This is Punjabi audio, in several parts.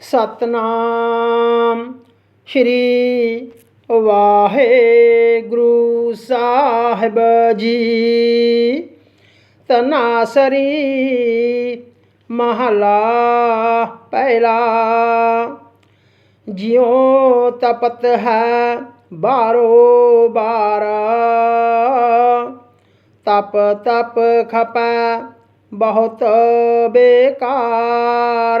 ਸਤਨਾਮ ਸ਼੍ਰੀ ਵਾਹਿਗੁਰੂ ਸਾਹਿਬ ਜੀ। ਤਨਾਸਰੀ ਮਹਲਾ ਪਹਿਲਾ। ਜਿਉ ਤਪਤ ਹੈ ਬਾਰੋ ਬਾਰਾ। ਤਪ ਤਪ ਖਪੈ ਬਹੁਤ ਬੇਕਾਰ।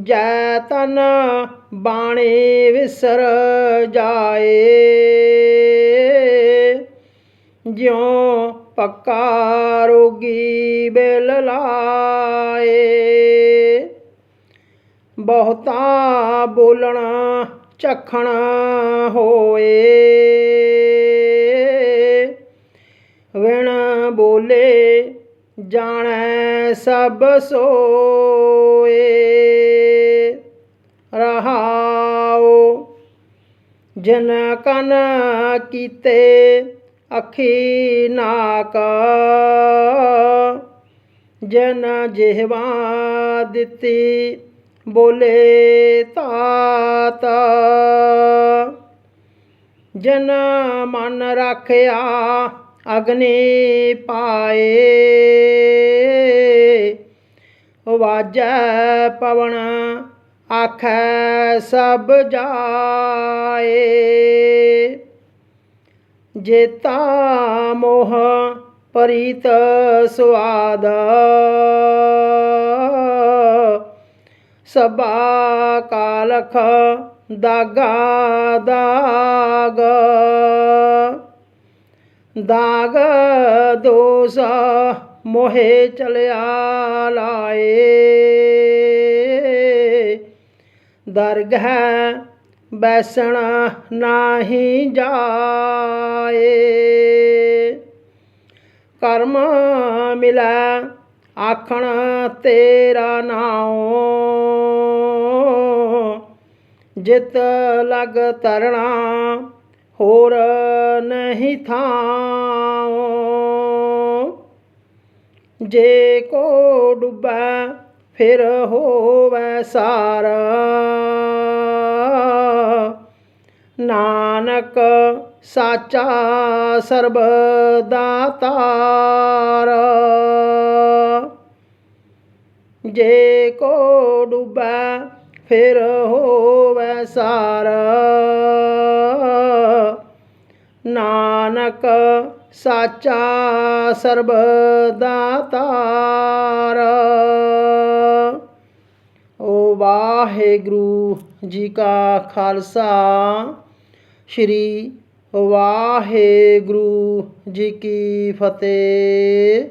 ਜੈ ਤਨ ਬਾਣੀ ਵਿਸਰ ਜਾਏ। ਜਿਉ ਪੱਕਾ ਰੋਗੀ ਬਿਲ ਲਾਏ। ਬਹੁਤਾ ਬੋਲਣਾ ਚਖਣ ਹੋਏ। ਵਿਣ ਬੋਲੇ ਜਾਣੈ ਸਭ ਸੋਏ। ਰਹਾਉ ਜਨ ਕਨ ਕੀਤੇ ਅੱਖੀ ਨਾਕਾ ਜਨ ਜਿਹਵਾ ਦਿੱਤੀ ਬੋਲੇ ਤਾਤ। ਜਨ ਮਨ ਰੱਖਿਆ ਅਗਨੀ ਪਾਏ। ਵਾਜੈ ਪਵਨ ਆਖੈ ਸਭ ਜਾਏ। ਜੇਤਾ ਮੋਹ ਪਰੀਤ ਸੁਆਦ। ਸਭਾ ਕਾਲਖ ਦਾਗਾ ਦਾਗ। ਦਾਗ ਦੋਸ ਮੋਹੇ ਚਲਿਆ ਲਾਏ। ਦਰਗਹ ਬੈਸਣ ਨਾਹੀ ਜਾਏ। ਕਰਮ ਮਿਲੈ ਆਖਣ ਤੇਰਾ ਨਾਉ। ਜਿਤ ਲਗ ਤਰਣਾ ਹੋਰ ਨਹੀਂ ਥਾਉ। ਜੇ ਕੋ ਡੁੱਬੈ, ਫਿਰ ਹੋਵੈ ਸਾਰ। ਨਾਨਕ ਸਾਚਾ ਸਰਬ ਦਾਤਾਰ। ਜੇ ਕੋ ਡੁੱਬੈ, ਫਿਰ ਹੋਵੈ ਸਾਰਾ। ਨਾਨਕ ਸਾਚਾ ਸਰਬ ਦਾਤਾਰ। ਓ ਵਾਹਿਗੁਰੂ ਜੀ ਕਾ ਖਾਲਸਾ ਸ਼੍ਰੀ ਵਾਹਿਗੁਰੂ ਜੀ ਕੀ ਫਤਿਹ।